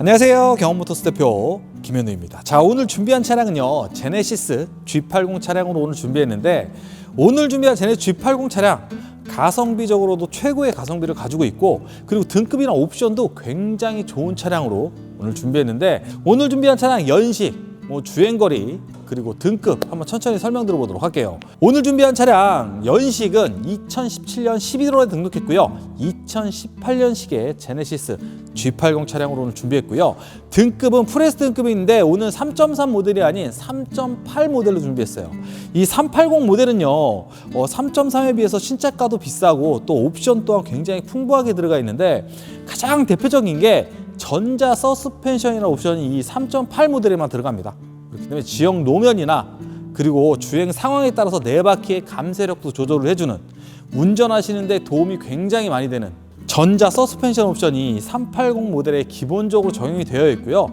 안녕하세요. 경험모터스 대표 김현우입니다. 자, 오늘 준비한 차량은요. 제네시스 G80 차량으로 오늘 준비했는데 오늘 준비한 제네시스 G80 차량 가성비적으로도 최고의 가성비를 가지고 있고 그리고 등급이나 옵션도 굉장히 좋은 차량으로 오늘 준비했는데 오늘 준비한 차량 연식 뭐 주행거리 그리고 등급 한번 천천히 설명 들어보도록 할게요. 오늘 준비한 차량 연식은 2017년 11월에 등록했고요. 2018년식의 제네시스 G80 차량으로 오늘 준비했고요. 등급은 프레스 등급인데 오늘 3.3 모델이 아닌 3.8 모델로 준비했어요. 이 380 모델은요. 어, 3.3에 비해서 신차가도 비싸고 또 옵션 또한 굉장히 풍부하게 들어가 있는데 가장 대표적인 게 전자 서스펜션이나 옵션이 이 3.8 모델에만 들어갑니다. 그렇기 때문에 지역 노면이나 그리고 주행 상황에 따라서 네 바퀴의 감쇄력도 조절을 해주는 운전하시는데 도움이 굉장히 많이 되는 전자 서스펜션 옵션이 380 모델에 기본적으로 적용이 되어 있고요.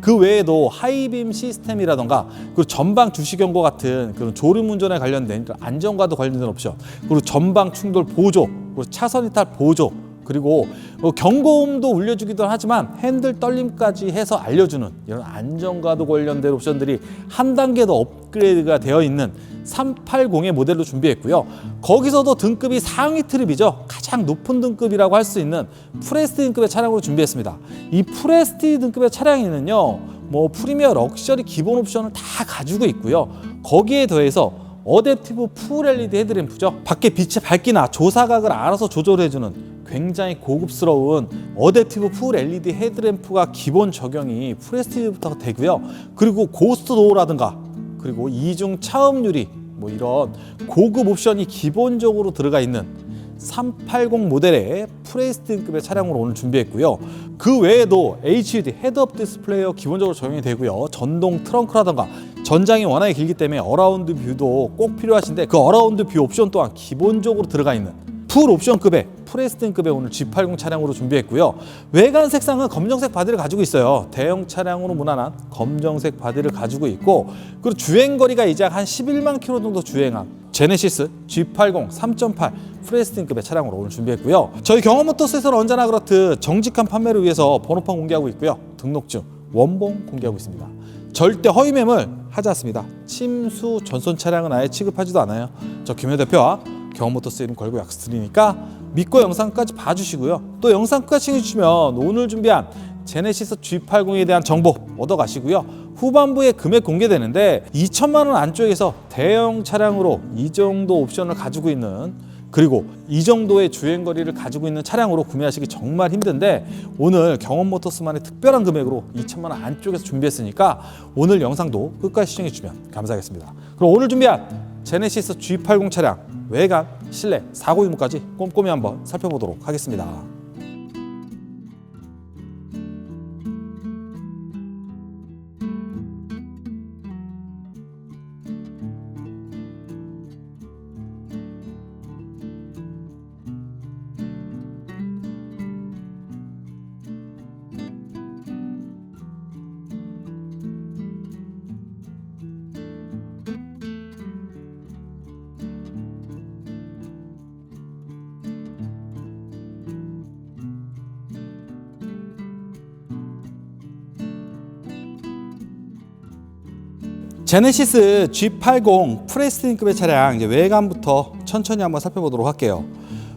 그 외에도 하이빔 시스템이라던가 그리고 전방 주시 경고 같은 그런 졸음 운전에 관련된 안전과도 관련된 옵션 그리고 전방 충돌 보조 그리고 차선 이탈 보조 그리고 뭐 경고음도 울려주기도 하지만 핸들 떨림까지 해서 알려주는 이런 안전과도 관련된 옵션들이 한 단계 더 업그레이드가 되어 있는 380의 모델로 준비했고요. 거기서도 등급이 상위 트립이죠. 가장 높은 등급이라고 할 수 있는 프레스티 등급의 차량으로 준비했습니다. 이 프레스티 등급의 차량에는요, 뭐 프리미어 럭셔리 기본 옵션을 다 가지고 있고요. 거기에 더해서 어댑티브 풀 LED 헤드램프죠. 밖에 빛의 밝기나 조사각을 알아서 조절해주는 굉장히 고급스러운 어댑티브 풀 LED 헤드램프가 기본 적용이 프레스티부터 되고요. 그리고 고스트 도어라든가 그리고 이중 차음 유리 뭐 이런 고급 옵션이 기본적으로 들어가 있는 380 모델의 프레스팅급의 차량으로 오늘 준비했고요. 그 외에도 HUD 헤드업 디스플레이어 기본적으로 적용이 되고요. 전동 트렁크라던가 전장이 워낙에 길기 때문에 어라운드 뷰도 꼭 필요하신데 그 어라운드 뷰 옵션 또한 기본적으로 들어가 있는 풀 옵션급의 프레스팅급의 오늘 G80 차량으로 준비했고요. 외관 색상은 검정색 바디를 가지고 있어요. 대형 차량으로 무난한 검정색 바디를 가지고 있고 그리고 주행 거리가 이제 한 11만 킬로 정도 주행한 제네시스 G80 3.8 프레스팅급의 차량으로 오늘 준비했고요. 저희 경험모터스에서는 언제나 그렇듯 정직한 판매를 위해서 번호판 공개하고 있고요. 등록증, 원본 공개하고 있습니다. 절대 허위 매물 하지 않습니다. 침수 전손 차량은 아예 취급하지도 않아요. 저 김현 대표와 경험모터스 이름 걸고 약속드리니까 믿고 영상까지 봐주시고요. 또 영상 끝까지 시청해주시면 오늘 준비한 제네시스 G80에 대한 정보 얻어가시고요. 후반부에 금액 공개되는데 2천만 원 안쪽에서 대형 차량으로 이 정도 옵션을 가지고 있는 그리고 이 정도의 주행 거리를 가지고 있는 차량으로 구매하시기 정말 힘든데 오늘 경험 모터스만의 특별한 금액으로 2천만 원 안쪽에서 준비했으니까 오늘 영상도 끝까지 시청해 주시면 감사하겠습니다. 그럼 오늘 준비한 제네시스 G80 차량 외관, 실내, 사고 유무까지 꼼꼼히 한번 살펴보도록 하겠습니다. 제네시스 G80 프레스팅급의 차량 이제 외관부터 천천히 한번 살펴보도록 할게요.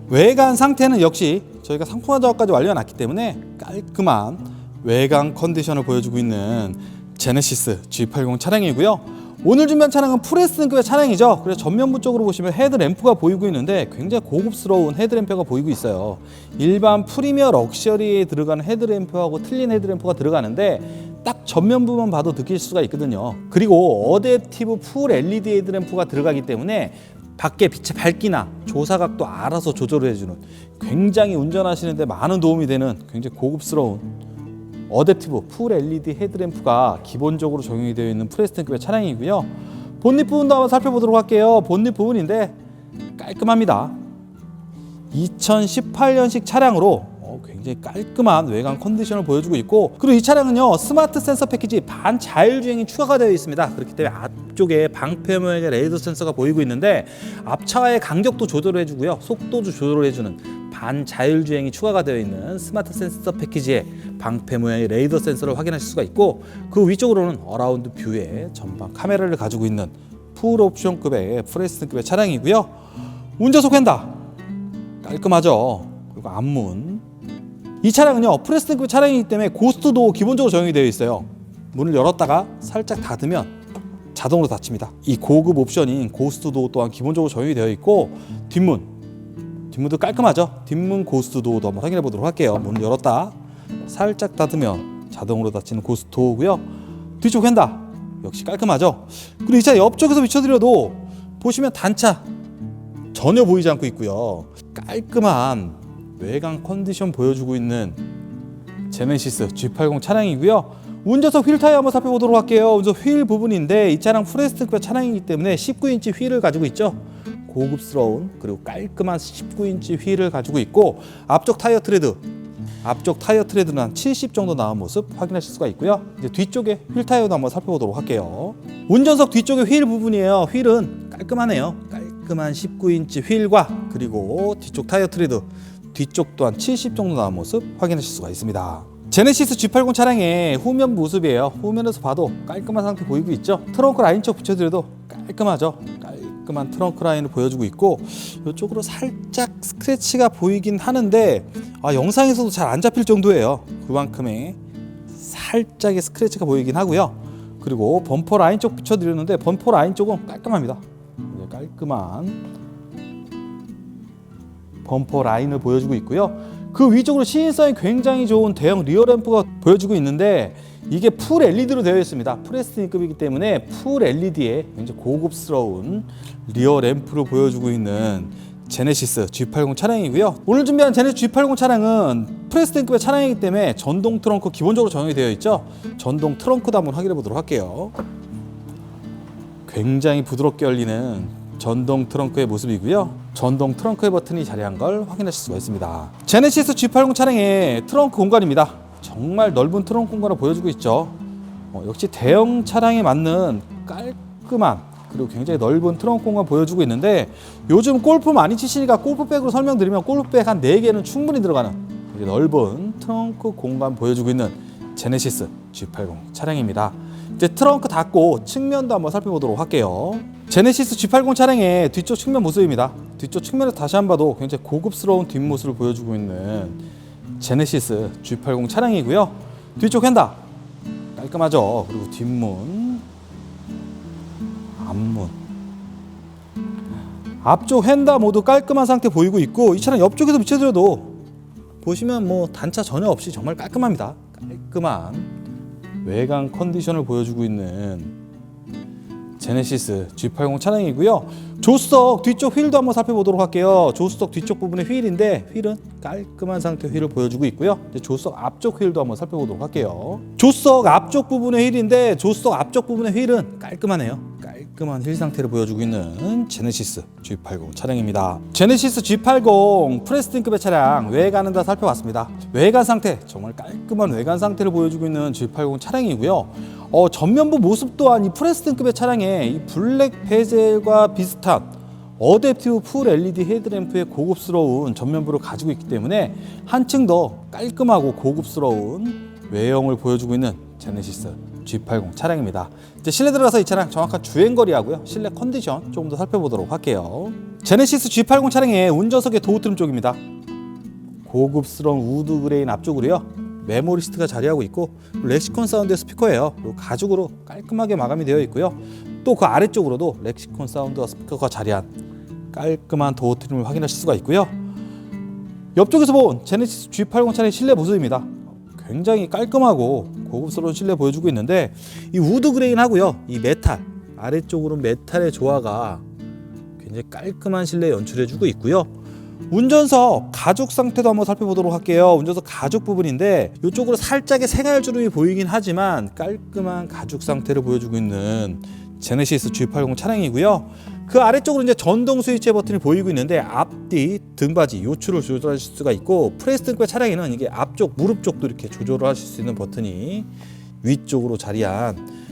외관 상태는 역시 저희가 상품화 작업까지 완료해놨기 때문에 깔끔한 외관 컨디션을 보여주고 있는 제네시스 G80 차량이고요. 오늘 준비한 차량은 프레스등급의 차량이죠. 그래서 전면부 쪽으로 보시면 헤드램프가 보이고 있는데 굉장히 고급스러운 헤드램프가 보이고 있어요. 일반 프리미어 럭셔리에 들어가는 헤드램프하고 틀린 헤드램프가 들어가는데 딱 전면부만 봐도 느낄 수가 있거든요. 그리고 어댑티브 풀 LED 헤드 램프가 들어가기 때문에 밖에 빛의 밝기나 조사각도 알아서 조절을 해주는 굉장히 운전하시는데 많은 도움이 되는 굉장히 고급스러운 어댑티브 풀 LED 헤드램프가 기본적으로 적용이 되어 있는 프레스텐급의 차량이고요. 본닛 부분도 한번 살펴보도록 할게요. 본닛 부분인데 깔끔합니다. 2018년식 차량으로 어, 굉장히 깔끔한 외관 컨디션을 보여주고 있고 그리고 이 차량은요 스마트 센서 패키지 반 자율주행이 추가가 되어 있습니다. 그렇기 때문에 앞쪽에 방패 모양의 레이더 센서가 보이고 있는데 앞차와의 간격도 조절을 해주고요 속도도 조절을 해주는 반 자율주행이 추가가 되어 있는 스마트 센서 패키지에 방패 모양의 레이더 센서를 확인하실 수가 있고 그 위쪽으로는 어라운드 뷰에 전방 카메라를 가지고 있는 풀 옵션급의 프레스급의 차량이고요. 운전석 휀다 깔끔하죠. 그리고 앞문 이 차량은요 프레스급 차량이기 때문에 고스트도 기본적으로 적용이 되어 있어요. 문을 열었다가 살짝 닫으면 자동으로 닫힙니다. 이 고급 옵션인 고스트도 또한 기본적으로 적용이 되어 있고 뒷문 뒷문도 깔끔하죠? 뒷문 고스트도어도 한번 확인해 보도록 할게요. 문을 열었다 살짝 닫으면 자동으로 닫히는 고스트도어고요. 뒤쪽 휀다 역시 깔끔하죠? 그리고 이 차 옆쪽에서 비춰드려도 보시면 단차 전혀 보이지 않고 있고요. 깔끔한 외관 컨디션 보여주고 있는 제네시스 G80 차량이고요. 운전석 휠 타이어 한번 살펴보도록 할게요. 운전 휠 부분인데 이 차량 프레스트급 차량이기 때문에 19인치 휠을 가지고 있죠. 고급스러운 그리고 깔끔한 19인치 휠을 가지고 있고 앞쪽 타이어 트레드 앞쪽 타이어 트레드는 한 70 정도 나온 모습 확인하실 수가 있고요. 이제 뒤쪽에 휠 타이어도 한번 살펴보도록 할게요. 운전석 뒤쪽의 휠 부분이에요. 휠은 깔끔하네요. 깔끔한 19인치 휠과 그리고 뒤쪽 타이어 트레드 뒤쪽 또한 70 정도 나온 모습 확인하실 수가 있습니다. 제네시스 G80 차량의 후면 모습이에요. 후면에서 봐도 깔끔한 상태 보이고 있죠. 트렁크 라인 쪽 붙여드려도 깔끔하죠. 깔끔한 트렁크 라인을 보여주고 있고 이쪽으로 살짝 스크래치가 보이긴 하는데 아, 영상에서도 잘 안 잡힐 정도예요. 그만큼의 살짝의 스크래치가 보이긴 하고요. 그리고 범퍼 라인 쪽 붙여드렸는데 범퍼 라인 쪽은 깔끔합니다. 깔끔한 범퍼 라인을 보여주고 있고요. 그 위쪽으로 시인성이 굉장히 좋은 대형 리어 램프가 보여주고 있는데 이게 풀 LED로 되어 있습니다. 프레스팅급이기 때문에 풀 LED에 굉장히 고급스러운 리어 램프를 보여주고 있는 제네시스 G80 차량이고요. 오늘 준비한 제네시스 G80 차량은 프레스팅급의 차량이기 때문에 전동 트렁크 기본적으로 적용이 되어 있죠. 전동 트렁크도 한번 확인해 보도록 할게요. 굉장히 부드럽게 열리는 전동 트렁크의 모습이고요. 전동 트렁크의 버튼이 자리한 걸 확인하실 수가 있습니다. 제네시스 G80 차량의 트렁크 공간입니다. 정말 넓은 트렁크 공간을 보여주고 있죠. 어, 역시 대형 차량에 맞는 깔끔한 그리고 굉장히 넓은 트렁크 공간 보여주고 있는데 요즘 골프 많이 치시니까 골프백으로 설명드리면 골프백 한 4개는 충분히 들어가는 넓은 트렁크 공간 보여주고 있는 제네시스 G80 차량입니다. 이제 트렁크 닫고 측면도 한번 살펴보도록 할게요. 제네시스 G80 차량의 뒤쪽 측면 모습입니다. 뒤쪽 측면에서 다시 한번 봐도 굉장히 고급스러운 뒷모습을 보여주고 있는 제네시스 G80 차량이고요. 뒤쪽 휀다 깔끔하죠. 그리고 뒷문, 앞문, 앞쪽 휀다 모두 깔끔한 상태 보이고 있고 이 차량 옆쪽에서 비춰드려도 보시면 뭐 단차 전혀 없이 정말 깔끔합니다. 깔끔한 외관 컨디션을 보여주고 있는 제네시스 G80 차량이고요. 조수석 뒤쪽 휠도 한번 살펴보도록 할게요. 조수석 뒤쪽 부분의 휠인데 휠은 깔끔한 상태 휠을 보여주고 있고요. 조수석 앞쪽 휠도 한번 살펴보도록 할게요. 조수석 앞쪽 부분의 휠인데 조수석 앞쪽 부분의 휠은 깔끔하네요. 깔끔한 휠 상태를 보여주고 있는 제네시스 G80 차량입니다. 제네시스 G80 프레스팅급의 차량 외관은 다 살펴봤습니다. 외관 상태 정말 깔끔한 외관 상태를 보여주고 있는 G80 차량이고요. 어, 전면부 모습 또한 이 프레스팅급의 차량에 이 블랙 베젤과 비슷한 어댑티브 풀 LED 헤드램프의 고급스러운 전면부를 가지고 있기 때문에 한층 더 깔끔하고 고급스러운 외형을 보여주고 있는 제네시스 G80 차량입니다. 이제 실내 들어가서 이 차량 정확한 주행 거리하고요. 실내 컨디션 조금 더 살펴보도록 할게요. 제네시스 G80 차량의 운전석의 도어 트림 쪽입니다. 고급스러운 우드 그레인 앞쪽으로요. 메모리스트가 자리하고 있고 렉시콘 사운드의 스피커예요. 가죽으로 깔끔하게 마감이 되어 있고요. 또 그 아래쪽으로도 렉시콘 사운드와 스피커가 자리한 깔끔한 도어 트림을 확인하실 수가 있고요. 옆쪽에서 본 제네시스 G80 차량의 실내 모습입니다. 굉장히 깔끔하고 고급스러운 실내 보여주고 있는데 이 우드 그레인하고요. 이 메탈 아래쪽으로 메탈의 조화가 굉장히 깔끔한 실내 연출해주고 있고요. 운전석 가죽 상태도 한번 살펴보도록 할게요. 운전석 가죽 부분인데 이쪽으로 살짝의 생활 주름이 보이긴 하지만 깔끔한 가죽 상태를 보여주고 있는 제네시스 G80 차량이고요. 그 아래쪽으로 이제 전동 스위치 버튼이 보이고 있는데 앞뒤 등받이 요추를 조절하실 수가 있고 프레스 등급 차량에는 이게 앞쪽 무릎 쪽도 이렇게 조절을 하실 수 있는 버튼이 위쪽으로 자리한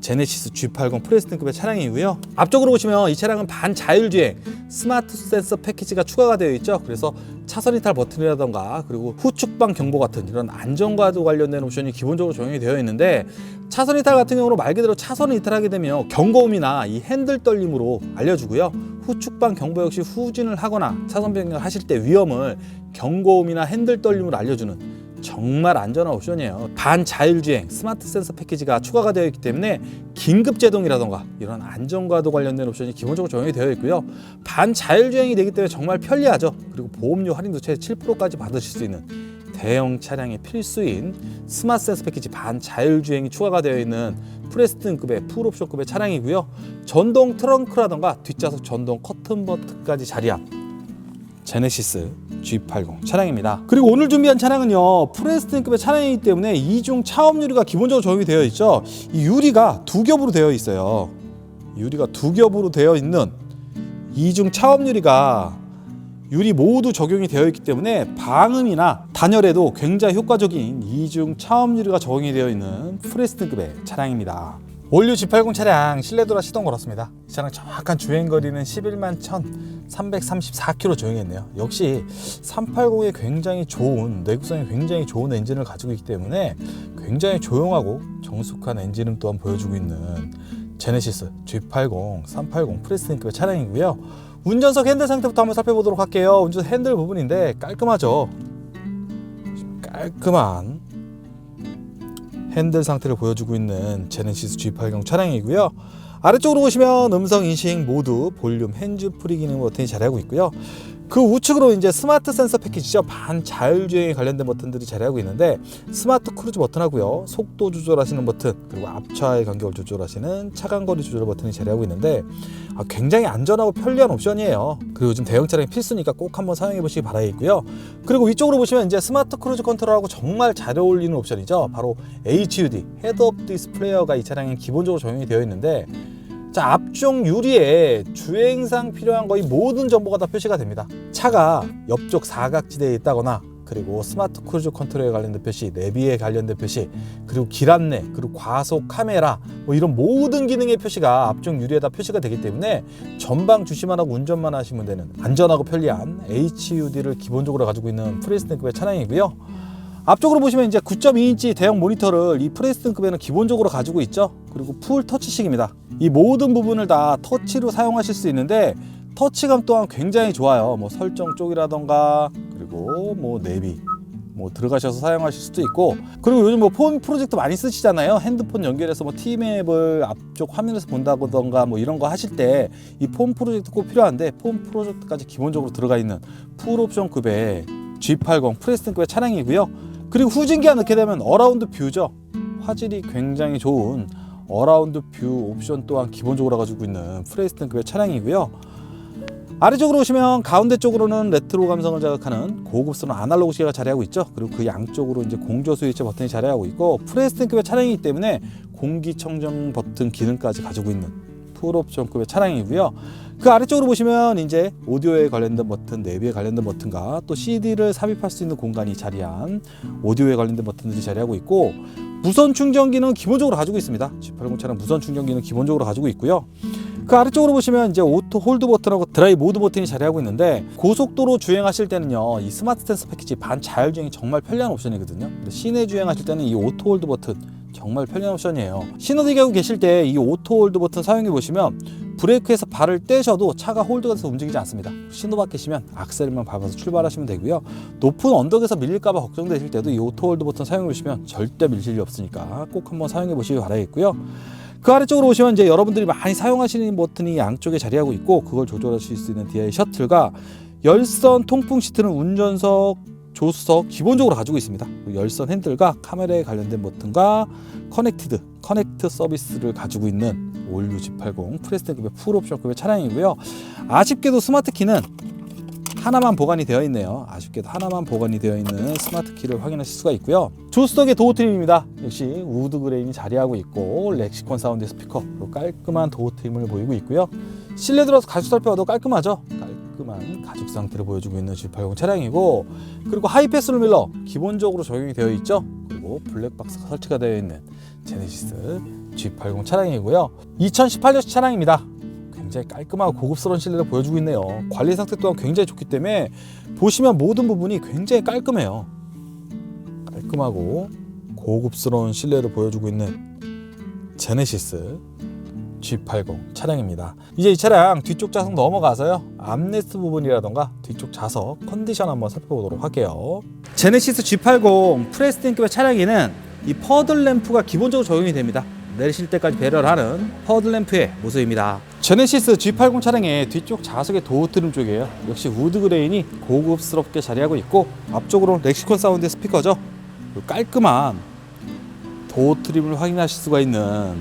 제네시스 G80 프레스 등급의 차량이고요. 앞쪽으로 보시면 이 차량은 반자율주행 스마트 센서 패키지가 추가가 되어 있죠. 그래서 차선 이탈 버튼이라던가 그리고 후측방 경보 같은 이런 안전과도 관련된 옵션이 기본적으로 적용이 되어 있는데 차선 이탈 같은 경우는 말 그대로 차선을 이탈하게 되면 경고음이나 이 핸들 떨림으로 알려주고요. 후측방 경보 역시 후진을 하거나 차선 변경을 하실 때 위험을 경고음이나 핸들 떨림으로 알려주는 정말 안전한 옵션이에요. 반자율주행 스마트 센서 패키지가 추가가 되어 있기 때문에 긴급 제동이라던가 이런 안전과도 관련된 옵션이 기본적으로 적용이 되어 있고요. 반자율주행이 되기 때문에 정말 편리하죠. 그리고 보험료 할인도 최대 7%까지 받으실 수 있는 대형 차량의 필수인 스마트 센서 패키지 반자율주행이 추가가 되어 있는 프레스튼급의 풀옵션급의 차량이고요. 전동 트렁크라던가 뒷좌석 전동 커튼 버튼까지 자리한 제네시스 G80 차량입니다. 그리고 오늘 준비한 차량은요 프레스튼급의 차량이기 때문에 이중 차업 유리가 기본적으로 적용이 되어 있죠. 이 유리가 두 겹으로 되어 있어요. 유리가 두 겹으로 되어 있는 이중 차업 유리가 유리 모두 적용이 되어 있기 때문에 방음이나 단열에도 굉장히 효과적인 이중 차업 유리가 적용이 되어 있는 프레스튼급의 차량입니다. 올류 G80 차량 실내 도라 시동 걸었습니다. 이 차량 정확한 주행 거리는 11만 1,334km 주행했네요. 역시 380에 굉장히 좋은 내구성이 굉장히 좋은 엔진을 가지고 있기 때문에 굉장히 조용하고 정숙한 엔진음 또한 보여주고 있는 제네시스 G80 380 프레스팅급의 차량이고요. 운전석 핸들 상태부터 한번 살펴보도록 할게요. 운전 핸들 부분인데 깔끔하죠. 깔끔한 핸들 상태를 보여주고 있는 제네시스 G80 차량이고요. 아래쪽으로 보시면 음성 인식 모드, 볼륨, 핸즈프리 기능 버튼이 자리하고 있고요. 그 우측으로 이제 스마트 센서 패키지죠. 반 자율주행에 관련된 버튼들이 자리하고 있는데 스마트 크루즈 버튼하고요. 속도 조절하시는 버튼, 그리고 앞차의 간격을 조절하시는 차간거리 조절 버튼이 자리하고 있는데 아, 굉장히 안전하고 편리한 옵션이에요. 그리고 요즘 대형 차량이 필수니까 꼭 한번 사용해 보시기 바라겠고요. 그리고 위쪽으로 보시면 이제 스마트 크루즈 컨트롤하고 정말 잘 어울리는 옵션이죠. 바로 HUD, 헤드업 디스플레이어가 이 차량에 기본적으로 적용이 되어 있는데 자 앞쪽 유리에 주행상 필요한 거의 모든 정보가 다 표시가 됩니다. 차가 옆쪽 사각지대에 있다거나 그리고 스마트 크루즈 컨트롤에 관련된 표시, 내비에 관련된 표시, 그리고 길 안내, 그리고 과속 카메라 뭐 이런 모든 기능의 표시가 앞쪽 유리에다 표시가 되기 때문에 전방 주시만 하고 운전만 하시면 되는 안전하고 편리한 HUD를 기본적으로 가지고 있는 프레스텐급의 차량이고요. 앞쪽으로 보시면 이제 9.2인치 대형 모니터를 이 프레스튼급에는 기본적으로 가지고 있죠. 그리고 풀 터치식입니다. 이 모든 부분을 다 터치로 사용하실 수 있는데 터치감 또한 굉장히 좋아요. 뭐 설정 쪽이라던가 그리고 뭐 내비 뭐 들어가셔서 사용하실 수도 있고 그리고 요즘 뭐 폰 프로젝트 많이 쓰시잖아요 핸드폰 연결해서 뭐 티맵을 앞쪽 화면에서 본다던가 뭐 이런 거 하실 때 이 폰 프로젝트 꼭 필요한데 폰 프로젝트까지 기본적으로 들어가 있는 풀 옵션급의 G80 프레스튼급의 차량이고요 그리고 후진기가 넣게 되면 어라운드 뷰죠 화질이 굉장히 좋은 어라운드 뷰 옵션 또한 기본적으로 가지고 있는 프레스튼급의 차량이고요 아래쪽으로 오시면 가운데 쪽으로는 레트로 감성을 자극하는 고급스러운 아날로그 시계가 자리하고 있죠. 그리고 그 양쪽으로 이제 공조 스위치 버튼이 자리하고 있고 프레스팅급의 차량이기 때문에 공기청정 버튼 기능까지 가지고 있는 풀옵션급의 차량이고요. 그 아래쪽으로 보시면 이제 오디오에 관련된 버튼, 내비에 관련된 버튼과 또 CD를 삽입할 수 있는 공간이 자리한 오디오에 관련된 버튼들이 자리하고 있고 무선 충전기는 기본적으로 가지고 있습니다. G80 차량 무선 충전기는 기본적으로 가지고 있고요. 그 아래쪽으로 보시면 이제 오토 홀드 버튼하고 드라이 모드 버튼이 자리하고 있는데 고속도로 주행하실 때는요 이 스마트 센서 패키지 반 자율주행이 정말 편리한 옵션이거든요. 근데 시내 주행하실 때는 이 오토 홀드 버튼 정말 편리한 옵션이에요. 신호대기하고 계실 때 이 오토 홀드 버튼 사용해 보시면 브레이크에서 발을 떼셔도 차가 홀드가 돼서 움직이지 않습니다. 신호 밖이시면 악셀만 밟아서 출발하시면 되고요. 높은 언덕에서 밀릴까봐 걱정되실 때도 이 오토 홀드 버튼 사용해 보시면 절대 밀릴 일없 으니까 꼭 한번 사용해 보시기 바라겠고요 그 아래쪽으로 오시면 이제 여러분들이 많이 사용하시는 버튼이 양쪽에 자리하고 있고 그걸 조절하실 수 있는 DI 셔틀과 열선 통풍 시트는 운전석 조수석 기본적으로 가지고 있습니다. 열선 핸들과 카메라에 관련된 버튼과 커넥티드 커넥트 서비스를 가지고 있는 올류 G80 프레스텐급의 풀옵션급의 차량이고요. 아쉽게도 스마트 키는 하나만 보관이 되어 있네요. 아쉽게도 하나만 보관이 되어 있는 스마트 키를 확인하실 수가 있고요. 조수석의 도어 트림입니다. 역시 우드 그레인이 자리하고 있고 렉시콘 사운드 스피커 그리고 깔끔한 도어 트림을 보이고 있고요. 실내 들어서 가죽 살펴봐도 깔끔하죠. 깔끔한 가죽 상태를 보여주고 있는 G80 차량이고 그리고 하이패스 룰밀러 기본적으로 적용이 되어 있죠. 그리고 블랙박스가 설치가 되어 있는 제네시스 G80 차량이고요. 2018년 차량입니다. 굉장히 깔끔하고 고급스러운 실내를 보여주고 있네요. 관리 상태 또한 굉장히 좋기 때문에 보시면 모든 부분이 굉장히 깔끔해요. 깔끔하고 고급스러운 실내를 보여주고 있는 제네시스 G80 차량입니다. 이제 이 차량 뒤쪽 좌석 넘어가서요. 암레스트 부분이라던가 뒤쪽 좌석 컨디션 한번 살펴보도록 할게요. 제네시스 G80 프레스틴급의 차량에는 이 퍼들 램프가 기본적으로 적용이 됩니다. 내리실 때까지 배려를 하는 퍼들 램프의 모습입니다. 제네시스 G80 차량의 뒤쪽 좌석의 도어 트림 쪽이에요. 역시 우드 그레인이 고급스럽게 자리하고 있고 앞쪽으로 렉시콘 사운드 스피커죠. 깔끔한 도어 트림을 확인하실 수가 있는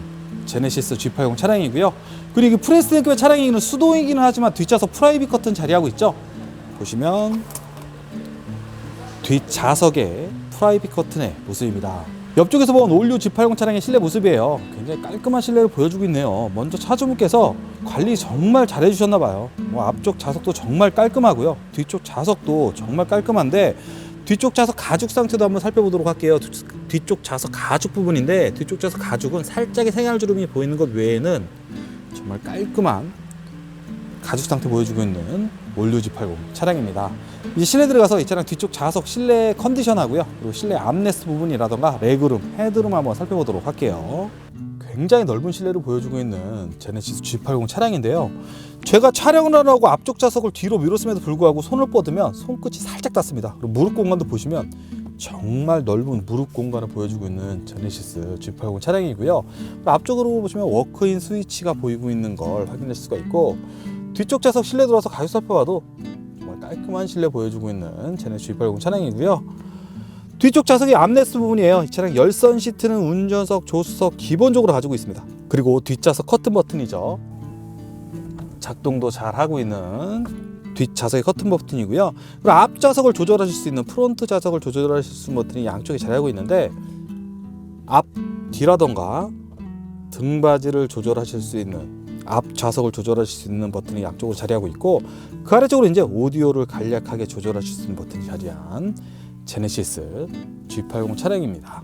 제네시스 G80 차량이고요. 그리고 이 프레스팅급의 차량이기는 수동이기는 하지만 뒷좌석 프라이빗 커튼 자리하고 있죠. 보시면 뒷좌석의 프라이빗 커튼의 모습입니다. 옆쪽에서 본 올류 G80 차량의 실내 모습이에요. 굉장히 깔끔한 실내를 보여주고 있네요. 먼저 차주분께서 관리 정말 잘해주셨나 봐요. 뭐 앞쪽 좌석도 정말 깔끔하고요. 뒤쪽 좌석도 정말 깔끔한데 뒤쪽 좌석 가죽 상태도 한번 살펴보도록 할게요. 뒤- 뒤쪽 좌석 가죽 부분인데 뒤쪽 좌석 가죽은 살짝의 생활 주름이 보이는 것 외에는 정말 깔끔한 가죽 상태 보여주고 있는 올류 G80 차량입니다. 이제 실내 들어가서 이 차량 뒤쪽 좌석 실내 컨디션하고요. 그리고 실내 암레스트 부분이라던가 레그룸, 헤드룸 한번 살펴보도록 할게요. 굉장히 넓은 실내를 보여주고 있는 제네시스 G80 차량인데요. 제가 촬영을 하려고 앞쪽 좌석을 뒤로 밀었음에도 불구하고 손을 뻗으면 손끝이 살짝 닿습니다. 그리고 무릎 공간도 보시면 정말 넓은 무릎 공간을 보여주고 있는 제네시스 G80 차량이고요. 앞쪽으로 보시면 워크인 스위치가 보이고 있는 걸 확인할 수가 있고 뒤쪽 좌석 실내 들어와서 가격 살펴봐도 깔끔한 실내 보여주고 있는 제네시스 G80 차량이고요. 뒤쪽 좌석이 암레스트 부분이에요. 이 차량 열선 시트는 운전석, 조수석 기본적으로 가지고 있습니다. 그리고 뒷좌석 커튼 버튼이죠. 작동도 잘 하고 있는 뒷좌석의 커튼 버튼이고요. 그리고 앞좌석을 조절하실 수 있는 프론트 좌석을 조절하실 수 있는 버튼이 양쪽에 자리하고 있는데 앞 뒤라던가 등받이를 조절하실 수 있는 앞 좌석을 조절하실 수 있는 버튼이 양쪽으로 자리하고 있고 그 아래쪽으로 이제 오디오를 간략하게 조절하실 수 있는 버튼이 자리한 제네시스 G80 차량입니다.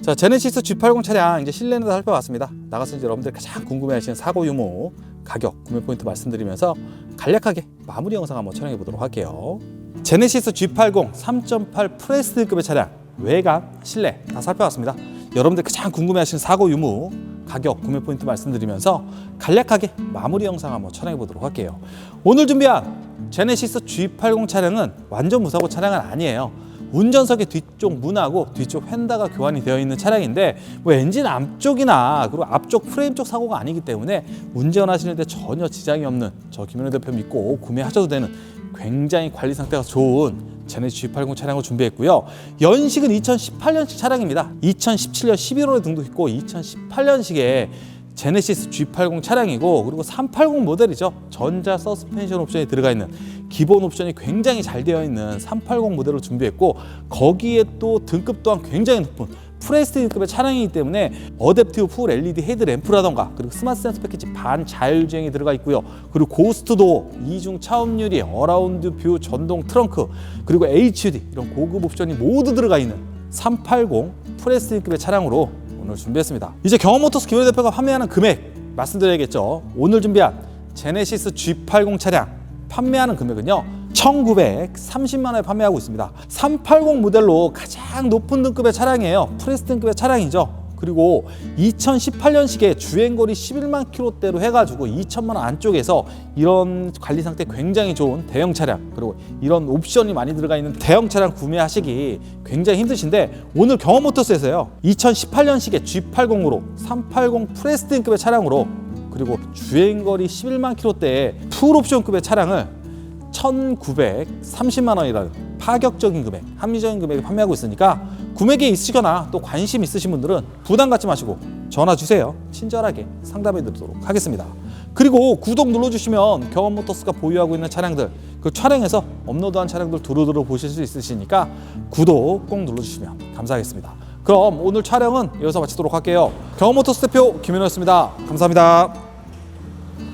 자, 제네시스 G80 차량 이제 실내는 다 살펴봤습니다. 나가서 이제 여러분들 가장 궁금해하시는 사고 유무, 가격, 구매 포인트 말씀드리면서 간략하게 마무리 영상 한번 촬영해 보도록 할게요. 제네시스 G80 3.8 프레스급의 차량 외관, 실내 다 살펴봤습니다. 여러분들 가장 궁금해하시는 사고 유무, 가격, 구매 포인트 말씀드리면서 간략하게 마무리 영상 한번 촬영해 보도록 할게요. 오늘 준비한 제네시스 G80 차량은 완전 무사고 차량은 아니에요. 운전석의 뒤쪽 문하고 뒤쪽 휀다가 교환이 되어 있는 차량인데 뭐 엔진 앞쪽이나 그리고 앞쪽 프레임 쪽 사고가 아니기 때문에 운전하시는 데 전혀 지장이 없는 저 김현우 대표 믿고 구매하셔도 되는 굉장히 관리 상태가 좋은 제네시스 G80 차량을 준비했고요. 연식은 2018년식 차량입니다. 2017년 11월에 등록했고 2018년식에 제네시스 G80 차량이고 그리고 380 모델이죠. 전자 서스펜션 옵션이 들어가 있는 기본 옵션이 굉장히 잘 되어 있는 380 모델을 준비했고 거기에 또 등급 또한 굉장히 높은 프레스티지급의 차량이기 때문에 어댑티브 풀 LED 헤드램프라던가 그리고 스마트 센서 패키지 반 자율주행이 들어가 있고요. 그리고 고스트도 이중 차음 유리, 어라운드 뷰 전동 트렁크 그리고 HUD 이런 고급 옵션이 모두 들어가 있는 380 프레스티지급의 차량으로 오늘 준비했습니다. 이제 경험모터스 김현 대표가 판매하는 금액 말씀드려야겠죠. 오늘 준비한 제네시스 G80 차량 판매하는 금액은요. 1930만 원에 판매하고 있습니다. 380 모델로 가장 높은 등급의 차량이에요. 프레스 등급의 차량이죠. 그리고 2018년식에 주행거리 11만 킬로대로 해가지고 2천만 원 안쪽에서 이런 관리 상태 굉장히 좋은 대형 차량 그리고 이런 옵션이 많이 들어가 있는 대형 차량 구매하시기 굉장히 힘드신데 오늘 경험모터스에서요 2018년식의 G80으로 380 프레스 등급의 차량으로 그리고 주행거리 11만 킬로대의 풀옵션급의 차량을 1,930만 원이라는 파격적인 금액, 합리적인 금액에 판매하고 있으니까 구매기에 있으시거나 또 관심 있으신 분들은 부담 갖지 마시고 전화 주세요. 친절하게 상담해 드리도록 하겠습니다. 그리고 구독 눌러주시면 경험모터스가 보유하고 있는 차량들 그 촬영해서 업로드한 차량들 두루두루 보실 수 있으시니까 구독 꼭 눌러주시면 감사하겠습니다. 그럼 오늘 촬영은 여기서 마치도록 할게요. 경험모터스 대표 김현우였습니다. 감사합니다.